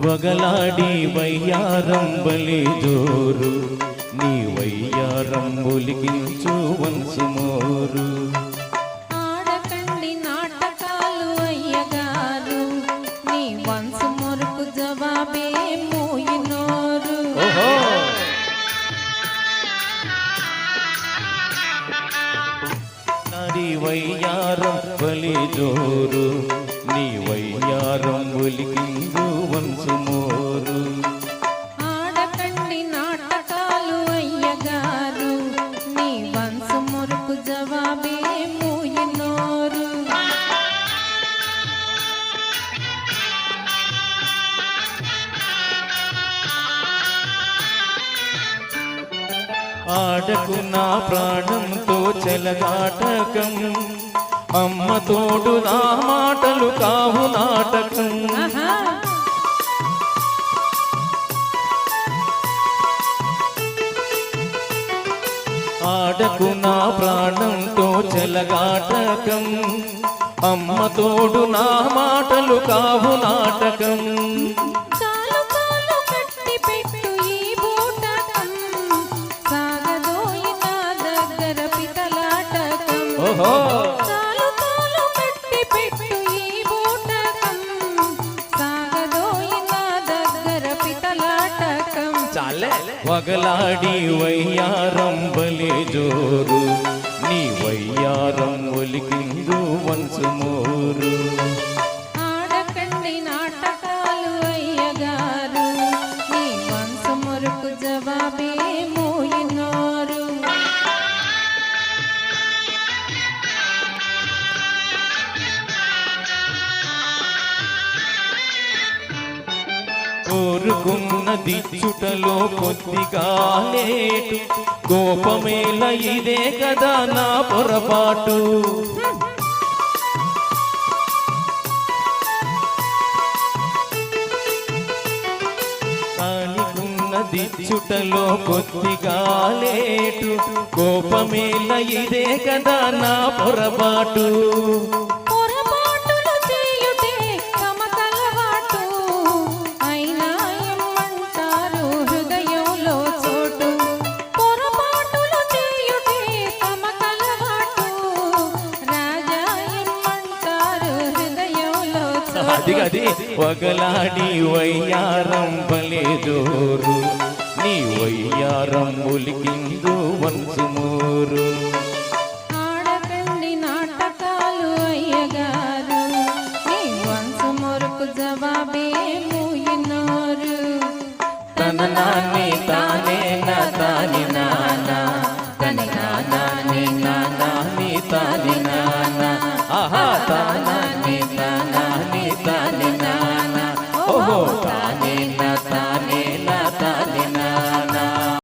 వగలాడి వయ్యారం బలి జోరు నీ వయ్యారం ఒలికించు వన్సు మోరు. ఆడకండి నాటకాలు అయ్యగారు నీ జవాబే మోయినోరు జోరు నీ వయ్యారం ఒలికించు వన్సు మోరు ఆడకండి నాటకాలు అయ్యగారు నీ వంశ మురుకు జవాబే మోయినోరు. ఆడకు నా ప్రాణంతో చెలగాటకం. అమ్మ తోడు నా మాటలు కావు నాటకం. ఆడకు నా ప్రాణంతో చెలగాటకం. అమ్మ తోడు నా మాటలు కావు నాటకం. పితలాటకం చాలే వగలాడి వయ్యారం బలి జోరు నీ వయ్యారం ఒలికిందు వన్సు కోరుకున్నది చుటలో కొద్దిగా లేటు. కోపమేల ఇదే కదా నా పొరపాటు. కానికున్నది చుటలో కొద్దిగా లేటు. కోపమేల ఇదే కదా నా పొరపాటు. చోటు అదిగది వగలాడి వయ్యారం బలే జోరు. నీ వయ్యారం ఉలికిందు వన్సు మోరు ఆడకండి నాటకాలు అయ్యగారు నీ వంశమురుకు జవాబే మూయినోరు. తన నాన్ని 고고.